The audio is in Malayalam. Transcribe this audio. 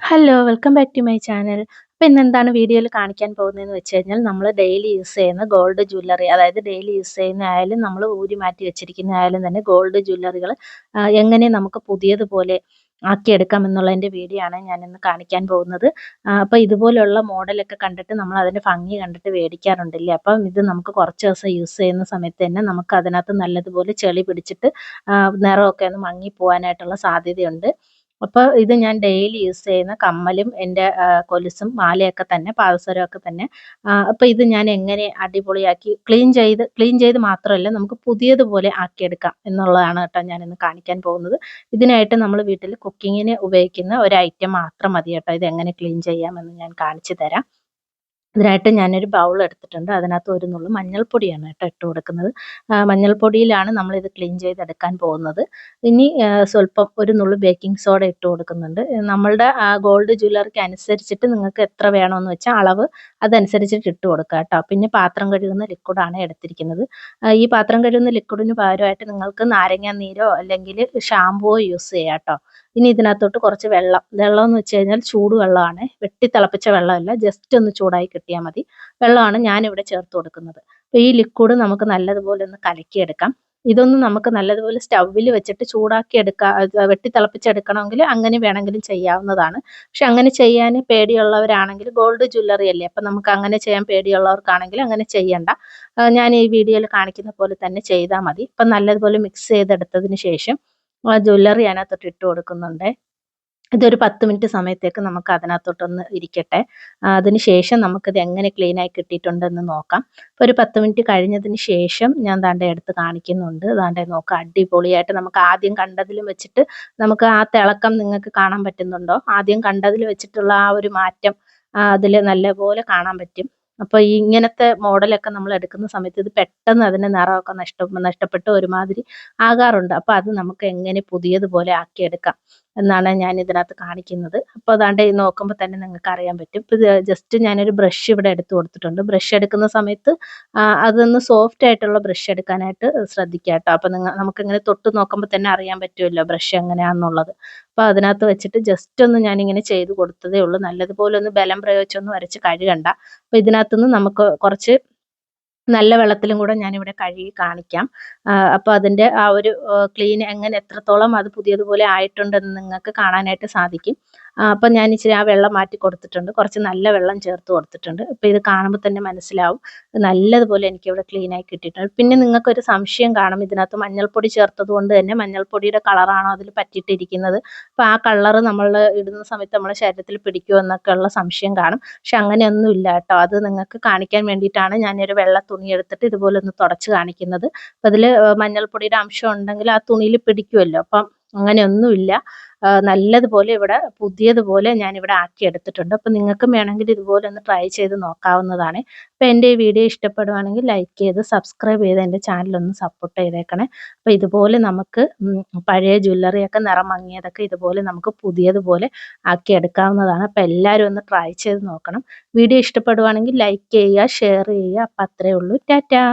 Hello welcome back to my channel അപ്പോൾ ഇന്ന് എന്താണ് വീഡിയോയിൽ കാണിക്കാൻ പോകുന്നതെന്ന് വെച്ച് കഴിഞ്ഞാൽ നമ്മൾ ഡെയിലി യൂസ് ചെയ്യുന്ന ഗോൾഡ് ജ്വല്ലറി അതായത് ഡെയിലി യൂസ് ചെയ്യുന്ന ആയാലും നമ്മൾ ഊരി മാറ്റി വെച്ചിരിക്കുന്ന ആയാലും തന്നെ ഗോൾഡ് ജ്വല്ലറികൾ എങ്ങനെ നമുക്ക് പുതിയതുപോലെ ആക്കിയെടുക്കാം എന്നുള്ളതിന്റെ വീഡിയോ ആണ് ഞാൻ ഇന്ന് കാണിക്കാൻ പോകുന്നത്. അപ്പോൾ ഇതുപോലെയുള്ള മോഡലൊക്കെ കണ്ടിട്ട് നമ്മൾ അതിന്റെ ഭംഗി കണ്ടിട്ട് മേടിക്കാറുണ്ടല്ലേ? അപ്പം ഇത് നമുക്ക് കുറച്ച് ദിവസം യൂസ് ചെയ്യുന്ന സമയത്ത് തന്നെ നമുക്ക് അതിനകത്ത് നല്ലതുപോലെ ചെളി പിടിച്ചിട്ട് നിറമൊക്കെ ഒന്ന് മങ്ങി പോകാനായിട്ടുള്ള സാധ്യതയുണ്ട്. അപ്പോൾ ഇത് ഞാൻ ഡെയിലി യൂസ് ചെയ്യുന്ന കമ്മലും എന്റെ കൊലുസും മാലയൊക്കെ തന്നെ പാദസരമൊക്കെ തന്നെ. അപ്പോൾ ഇത് ഞാൻ എങ്ങനെ അടിപൊളിയാക്കി ക്ലീൻ ചെയ്ത് ക്ലീൻ ചെയ്ത് മാത്രമല്ല നമുക്ക് പുതിയതുപോലെ ആക്കിയെടുക്കാം എന്നുള്ളതാണ് കേട്ടോ ഞാനിന്ന് കാണിക്കാൻ പോകുന്നത്. ഇതിനായിട്ട് നമ്മൾ വീട്ടിൽ കുക്കിങ്ങിന് ഉപയോഗിക്കുന്ന ഒരു ഐറ്റം മാത്രം മതി കേട്ടോ. ഇത് എങ്ങനെ ക്ലീൻ ചെയ്യാമെന്ന് ഞാൻ കാണിച്ചു തരാം. ഇതിനായിട്ട് ഞാനൊരു ബൗൾ എടുത്തിട്ടുണ്ട്. അതിനകത്ത് ഒരു നുള്ളു മഞ്ഞൾപ്പൊടിയാണ് കേട്ടോ ഇട്ട് കൊടുക്കുന്നത്. മഞ്ഞൾപ്പൊടിയിലാണ് നമ്മളിത് ക്ലീൻ ചെയ്തെടുക്കാൻ പോകുന്നത്. ഇനി സ്വല്പം ഒരു നുള്ളു ബേക്കിംഗ് സോഡ ഇട്ട് കൊടുക്കുന്നുണ്ട്. നമ്മളുടെ ഗോൾഡ് ജ്വല്ലറിക്ക് അനുസരിച്ചിട്ട് നിങ്ങൾക്ക് എത്ര വേണമെന്ന് വെച്ചാൽ അളവ് അതനുസരിച്ചിട്ട് ഇട്ട് കൊടുക്കുക കേട്ടോ. പിന്നെ പാത്രം കഴുകുന്ന ലിക്വിഡാണ് എടുത്തിരിക്കുന്നത്. ഈ പാത്രം കഴുകുന്ന ലിക്വിഡിന് പകരമായിട്ട് നിങ്ങൾക്ക് നാരങ്ങ നീരോ അല്ലെങ്കിൽ ഷാമ്പുവോ യൂസ് ചെയ്യാം കേട്ടോ. ഇനി ഇതിനകത്തോട്ട് കുറച്ച് വെള്ളം. വെള്ളം എന്ന് വെച്ച് കഴിഞ്ഞാൽ ചൂടുവെള്ളമാണ് വെട്ടി തിളപ്പിച്ച വെള്ളമല്ല. ജസ്റ്റ് ഒന്ന് ചൂടായി കിട്ടിയാൽ മതി. വെള്ളമാണ് ഞാനിവിടെ ചേർത്ത് കൊടുക്കുന്നത്. അപ്പോൾ ഈ ലിക്വിഡ് നമുക്ക് നല്ലതുപോലെ ഒന്ന് കലക്കിയെടുക്കാം. ഇതൊന്നും നമുക്ക് നല്ലതുപോലെ സ്റ്റൗവിൽ വെച്ചിട്ട് ചൂടാക്കി എടുക്കാം വെട്ടി തിളപ്പിച്ചെടുക്കണമെങ്കിൽ അങ്ങനെ വേണമെങ്കിലും ചെയ്യാവുന്നതാണ്. പക്ഷെ അങ്ങനെ ചെയ്യാൻ പേടിയുള്ളവരാണെങ്കിൽ ഗോൾഡ് ജ്വല്ലറി അല്ലേ? അപ്പം നമുക്ക് അങ്ങനെ ചെയ്യാൻ പേടിയുള്ളവർക്കാണെങ്കിൽ അങ്ങനെ ചെയ്യണ്ട. ഞാൻ ഈ വീഡിയോയിൽ കാണിക്കുന്ന പോലെ തന്നെ ചെയ്താൽ മതി. ഇപ്പം നല്ലതുപോലെ മിക്സ് ചെയ്തെടുത്തതിന് ശേഷം ജ്വല്ലറി അതിനകത്തോട്ട് ഇട്ട് കൊടുക്കുന്നുണ്ട്. ഇതൊരു പത്ത് മിനിറ്റ് സമയത്തേക്ക് നമുക്ക് അതിനകത്തോട്ടൊന്ന് ഇരിക്കട്ടെ. അതിന് ശേഷം നമുക്കിത് എങ്ങനെ ക്ലീൻ ആയി കിട്ടിയിട്ടുണ്ടെന്ന് നോക്കാം. അപ്പോൾ ഒരു പത്ത് മിനിറ്റ് കഴിഞ്ഞതിന് ശേഷം ഞാൻ ദാണ്ടെ എടുത്ത് കാണിക്കുന്നുണ്ട്. ദാണ്ടെ നോക്കാം അടിപൊളിയായിട്ട് നമുക്ക് ആദ്യം കണ്ടതിലും വെച്ചിട്ട് നമുക്ക് ആ തിളക്കം നിങ്ങൾക്ക് കാണാൻ പറ്റുന്നുണ്ടോ? ആദ്യം കണ്ടതിൽ വെച്ചിട്ടുള്ള ആ ഒരു മാറ്റം അതിൽ നല്ലപോലെ കാണാൻ പറ്റും. അപ്പോൾ ഈ ഇങ്ങനത്തെ മോഡലൊക്കെ നമ്മൾ എടുക്കുന്ന സമയത്ത് ഇത് പെട്ടെന്ന് അതിന്റെ നിറമൊക്കെ നഷ്ട നഷ്ടപ്പെട്ട് ഒരുമാതിരി ആകാറുണ്ട്. അപ്പോൾ അത് നമുക്ക് എങ്ങനെ പുതിയതുപോലെ ആക്കിയെടുക്കാം? എന്നാണ് ഞാൻ ഇതിനകത്ത് കാണിക്കുന്നത്. അപ്പോൾ അതാണ്ട് നോക്കുമ്പോൾ തന്നെ നിങ്ങൾക്ക് അറിയാൻ പറ്റും. ഇപ്പോൾ ജസ്റ്റ് ഞാനൊരു ബ്രഷ് ഇവിടെ എടുത്തു കൊടുത്തിട്ടുണ്ട്. ബ്രഷ് എടുക്കുന്ന സമയത്ത് അതൊന്ന് സോഫ്റ്റ് ആയിട്ടുള്ള ബ്രഷ് എടുക്കാനായിട്ട് ശ്രദ്ധിക്കുക കേട്ടോ അപ്പോൾ നിങ്ങൾ നമുക്കിങ്ങനെ തൊട്ട് നോക്കുമ്പോൾ തന്നെ അറിയാൻ പറ്റുമല്ലോ ബ്രഷ് എങ്ങനെയാണെന്നുള്ളത് അപ്പോൾ അതിനകത്ത് വെച്ചിട്ട് ജസ്റ്റ് ഒന്ന് ഞാൻ ഇങ്ങനെ ചെയ്ത് കൊടുത്തതേ ഉള്ളൂ. നല്ലതുപോലെ ഒന്ന് ബലം പ്രയോഗിച്ചൊന്നും വരച്ച് കഴുകണ്ട. അപ്പോൾ ഇതിനകത്തുനിന്ന് നമുക്ക് കുറച്ച് നല്ല വെള്ളത്തിലും കൂടെ ഞാനിവിടെ കഴുകി കാണിക്കാം. അപ്പോൾ അതിന്റെ ആ ഒരു ക്ലീൻ എങ്ങനെ എത്രത്തോളം അത് പുതിയതുപോലെ ആയിട്ടുണ്ടെന്ന് നിങ്ങൾക്ക് കാണാനായിട്ട് സാധിക്കും. അപ്പം ഞാൻ ഇച്ചിരി ആ വെള്ളം മാറ്റി കൊടുത്തിട്ടുണ്ട്. കുറച്ച് നല്ല വെള്ളം ചേർത്ത് കൊടുത്തിട്ടുണ്ട്. അപ്പോൾ ഇത് കാണുമ്പോൾ തന്നെ മനസ്സിലാവും. നല്ലതുപോലെ എനിക്കിവിടെ ക്ലീൻ ആയി കിട്ടിയിട്ടുണ്ട്. പിന്നെ നിങ്ങൾക്കൊരു സംശയം കാണും. ഇതിനകത്ത് മഞ്ഞൾപ്പൊടി ചേർത്തത് കൊണ്ട് തന്നെ മഞ്ഞൾപ്പൊടിയുടെ കളറാണോ അതിൽ പറ്റിയിട്ടിരിക്കുന്നത്. അപ്പോൾ ആ കളറ് നമ്മൾ ഇടുന്ന സമയത്ത് നമ്മുടെ ശരീരത്തിൽ പിടിക്കുമോ എന്നൊക്കെ ഉള്ള സംശയം കാണും. പക്ഷെ അങ്ങനെയൊന്നും ഇല്ല കേട്ടോ. അത് നിങ്ങൾക്ക് കാണിക്കാൻ വേണ്ടിയിട്ടാണ് ഞാനൊരു വെള്ള തുണി എടുത്തിട്ട് ഇതുപോലെ ഒന്ന് തുടച്ച് കാണിക്കുന്നത്. അപ്പം അതിൽ മഞ്ഞൾപ്പൊടിയുടെ അംശം ഉണ്ടെങ്കിൽ ആ തുണിയിൽ പിടിക്കുമല്ലോ അപ്പം അങ്ങനെയൊന്നുമില്ല. നല്ലതുപോലെ ഇവിടെ പുതിയതുപോലെ ഞാനിവിടെ ആക്കി എടുത്തിട്ടുണ്ട്. അപ്പോൾ നിങ്ങൾക്കും വേണമെങ്കിൽ ഇതുപോലെ ഒന്ന് ട്രൈ ചെയ്ത് നോക്കാവുന്നതാണ്. അപ്പോൾ എന്റെ ഈ വീഡിയോ ഇഷ്ടപ്പെടുവാണെങ്കിൽ ലൈക്ക് ചെയ്ത് സബ്സ്ക്രൈബ് ചെയ്ത് എന്റെ ചാനലൊന്ന് സപ്പോർട്ട് ചെയ്തേക്കണേ. അപ്പോൾ ഇതുപോലെ നമുക്ക് പഴയ ജ്വല്ലറിയൊക്കെ നിറം മങ്ങിയതൊക്കെ ഇതുപോലെ നമുക്ക് പുതിയതുപോലെ ആക്കി എടുക്കാവുന്നതാണ്. അപ്പോൾ എല്ലാവരും ഒന്ന് ട്രൈ ചെയ്ത് നോക്കണം. വീഡിയോ ഇഷ്ടപ്പെടുവാണെങ്കിൽ ലൈക്ക് ചെയ്യുക ഷെയർ ചെയ്യുക. അപ്പം അത്രയേ ഉള്ളൂ. ടാറ്റാ!